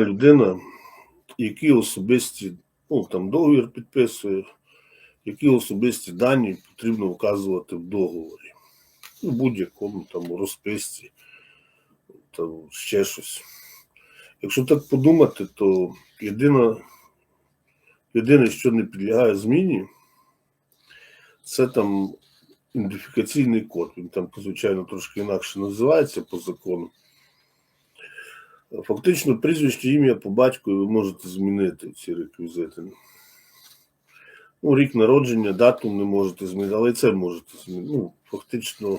людина, які особисті, ну там договір підписує, які особисті дані потрібно вказувати в договорі. Ну, будь-якому там розписці, там ще щось. Якщо так подумати, то єдина, єдине, що не підлягає зміні, це там ідентифікаційний код. Він там, звичайно, трошки інакше називається по закону. Фактично, прізвище, ім'я по батькові ви можете змінити ці реквізити. Ну, рік народження, дату не можете змінити, але і це можете змінити. Ну, фактично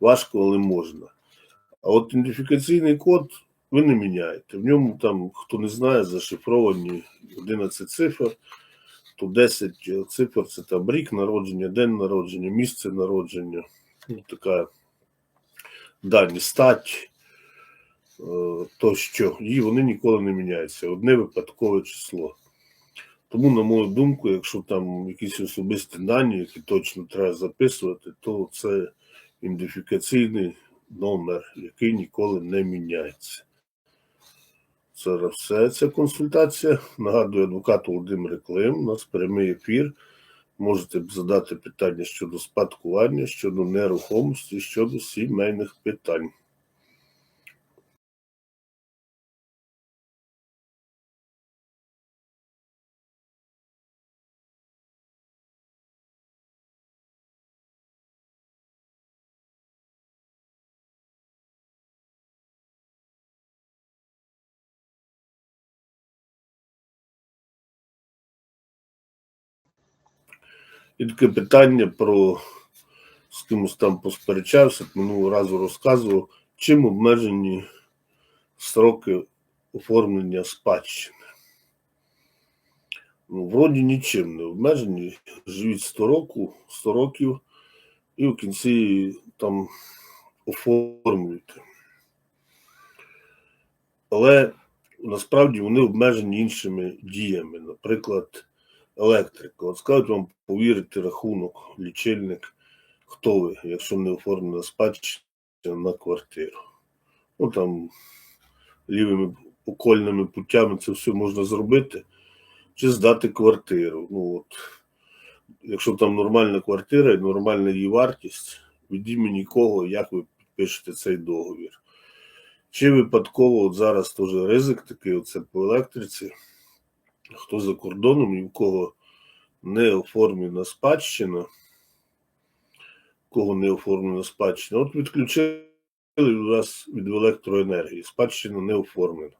важко, але можна. А от ідентифікаційний код ви не міняєте. В ньому там, хто не знає, зашифровані 11 цифр, то 10 цифр це там рік народження, день народження, місце народження, ну, така дані, стать тощо. І вони ніколи не міняються. Одне випадкове число. Тому, на мою думку, якщо там якісь особисті дані, які точно треба записувати, то це ідентифікаційний номер, який ніколи не міняється. Це все. Це консультація. Нагадую, адвокат Володимир Клим. У нас прямий ефір. Можете задати питання щодо спадкування, щодо нерухомості, щодо сімейних питань. І таке питання про з кимось там посперечався, минулого разу розказував, чим обмежені строки оформлення спадщини. Ну, вроді нічим не обмежені. Живіть 100 років, 100 років і в кінці там оформлюйте. Але насправді вони обмежені іншими діями. Наприклад, електрика. От скажуть вам повірити рахунок, лічильник, хто ви, якщо не оформлена спадщина на квартиру. Ну там лівими окольними путями це все можна зробити, чи здати квартиру. Ну от, якщо там нормальна квартира і нормальна її вартість, від імені кого, як ви підпишете цей договір. Чи випадково от зараз теж ризик такий, оце по електриці хто за кордоном і в кого не оформлена спадщина, в кого не оформлена спадщина, от відключили вас від електроенергії, спадщина не оформлена.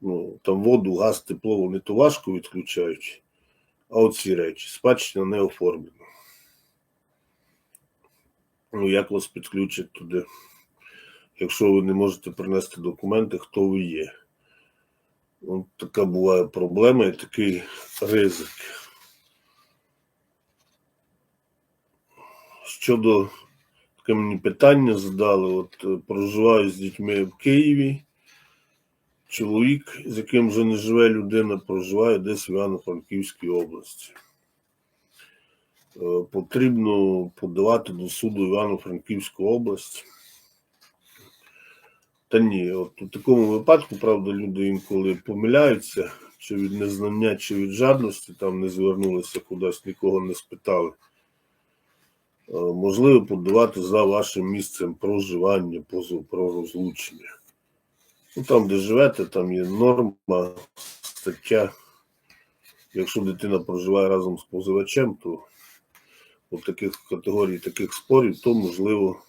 Ну, Там воду, газ, тепло, вони то важко відключають, а оці речі, спадщина не оформлена. Ну, як вас підключать туди, якщо ви не можете принести документи, хто ви є? От така буває проблема і такий ризик. Щодо таке мені питання задали, от е, проживаю з дітьми в Києві. Чоловік, з яким вже не живе людина, проживає десь в Івано-Франківській області. Е, Потрібно подавати до суду Івано-Франківську область. Та ні, от у такому випадку, правда, люди інколи помиляються, чи від незнання, чи від жадності, там не звернулися кудись, нікого не спитали. Е, Можливо, подавати за вашим місцем проживання, позов про розлучення. Ну, там, де живете, там є норма, стаття. Якщо дитина проживає разом з позивачем, то у таких категорій таких спорів, то можливо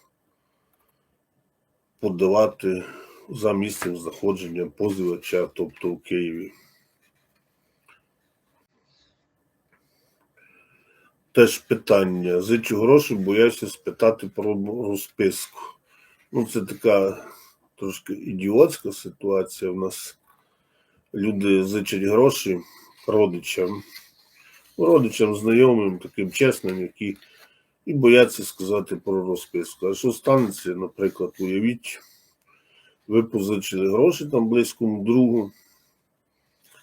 подавати за місцем знаходження позивача, тобто у Києві. Теж питання. Зичу гроші, боявся спитати про розписку. Ну, це така трошки ідіотська ситуація. У нас люди зичать гроші родичам, родичам, знайомим, таким чесним, які і бояться сказати про розписку. А що станеться, наприклад, уявіть, ви позичили гроші там близькому другу,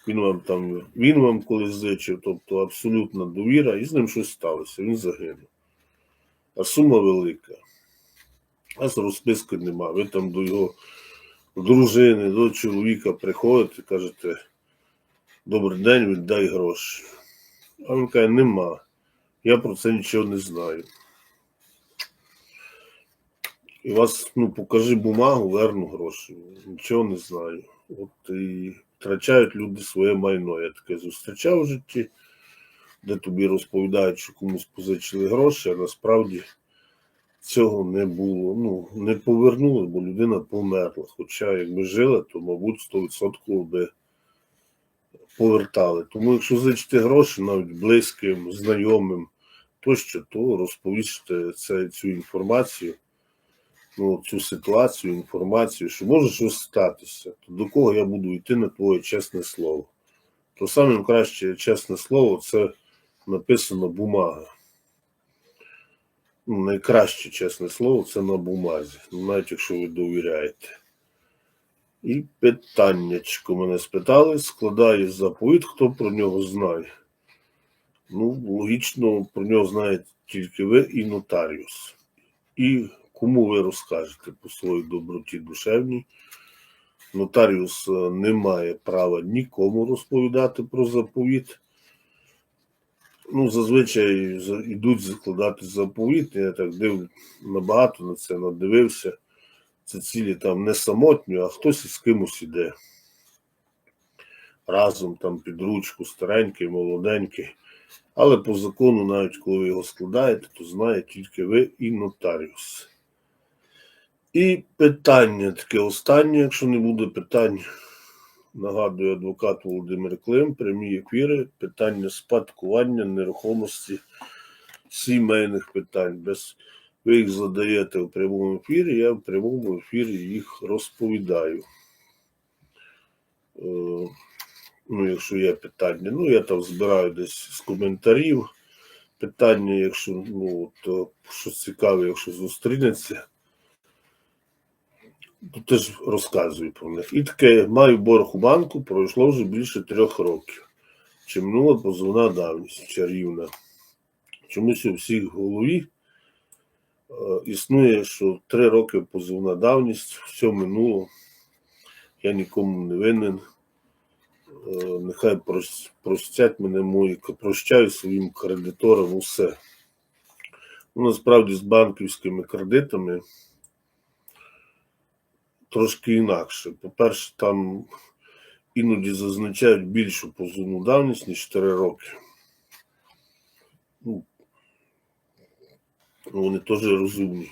він вам там, він вам колись зичив, тобто абсолютна довіра, і з ним щось сталося, він загинув. А сума велика. А з розписки нема. Ви там до його дружини, до чоловіка приходите, кажете, добрий день, віддай гроші. А він каже, нема. Я про це нічого не знаю. І вас, ну, покажи бумагу, верну гроші. Нічого не знаю. От і втрачають люди своє майно. Я таке зустрічав в житті, де тобі розповідають, що комусь позичили гроші, а насправді цього не було. Ну, не повернули, бо людина померла. Хоча якби жила, то, мабуть, 100% би повертали. Тому якщо зичити гроші навіть близьким, знайомим тощо, то розповісти це, цю інформацію, ну, цю ситуацію, інформацію, що може щось статися, то до кого я буду йти на твоє чесне слово. То саме краще чесне слово це написано бумага. Ну, найкраще чесне слово це на бумазі, навіть якщо ви довіряєте. І питаннячко мене спитали, складає заповіт, хто про нього знає. Ну, логічно, про нього знає тільки ви і нотаріус. І кому ви розкажете по своїй доброті душевній. Нотаріус е, не має права нікому розповідати про заповіт. Ну, зазвичай йдуть закладати заповіт. Я так див набагато на це надивився. Це цілі там не самотньо, а хтось із кимось іде. Разом там під ручку, старенький, молоденький. Але по закону, навіть коли ви його складаєте, то знає тільки ви і нотаріус. І питання таке останнє, якщо не буде питань, нагадую адвокат Володимир Клим, прямі ефіри, питання спадкування нерухомості сімейних питань. Без ви їх задаєте в прямому ефірі, я в прямому ефірі їх розповідаю. Е, Ну, якщо є питання. Ну, я там збираю десь з коментарів питання, якщо ну, то щось цікаве, якщо зустрінеться, то теж розказую про них. І таке, маю борг у банку, пройшло вже більше трьох років. Чи минула позовна давність чарівна. Чомусь у всіх в голові е, існує, що три роки позовна давність, все минуло, я нікому не винен. Е, Нехай простять мене мої, прощаю своїм кредиторам усе. Ну, насправді з банківськими кредитами трошки інакше. По-перше, там іноді зазначають більшу позовну давність, ніж 4 роки. Ну, вони теж розумні,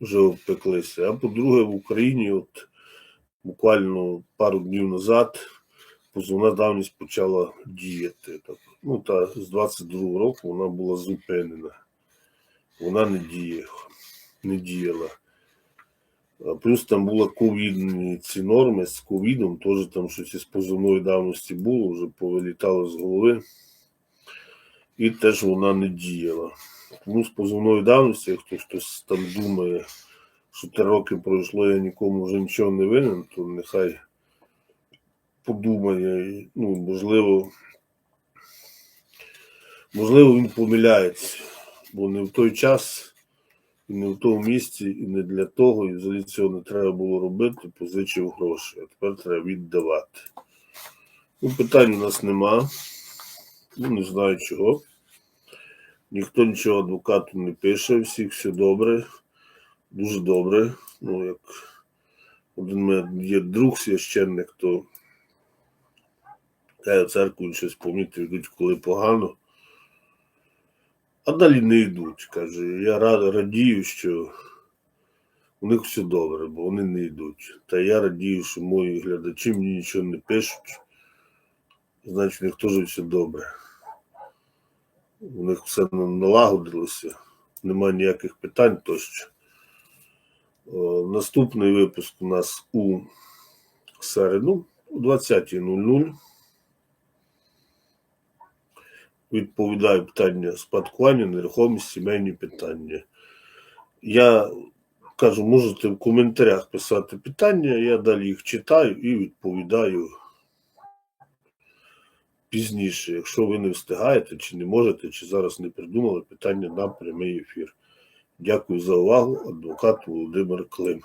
вже обпеклися. А по-друге, в Україні, от буквально пару днів назад, позовна давність почала діяти. Так, ну, та з 22 року вона була зупинена. Вона не діє, не діяла. Плюс там були ковідні ці норми з ковідом, теж там щось із позовної давності було, вже повилітало з голови. І теж вона не діяла. Тому з позовної давності, якщо хтось там думає, що три роки пройшло, я нікому вже нічого не винен, то нехай подумає, ну, можливо, можливо, він помиляється, бо не в той час, і не в тому місці, і не для того, і взагалі цього не треба було робити, позичив гроші, а тепер треба віддавати. Ну, питань у нас нема. Ну, не знаю чого. Ніхто нічого адвокату не пише, всіх все добре, дуже добре. Ну, як один мене є друг священник, то церкву він щось помітив, йдуть, коли погано. А далі не йдуть. Каже, я рад, радію, що у них все добре, бо вони не йдуть. Та я радію, що мої глядачі мені нічого не пишуть. Значить, у них теж все добре. У них все налагодилося, немає ніяких питань тощо. О, Наступний випуск у нас у середу о 20.00. Відповідаю питання спадкування, нерухомість, сімейні питання. Я кажу, можете в коментарях писати питання, я далі їх читаю і відповідаю пізніше, якщо ви не встигаєте, чи не можете, чи зараз не придумали питання на прямий ефір. Дякую за увагу, адвокат Володимир Клим.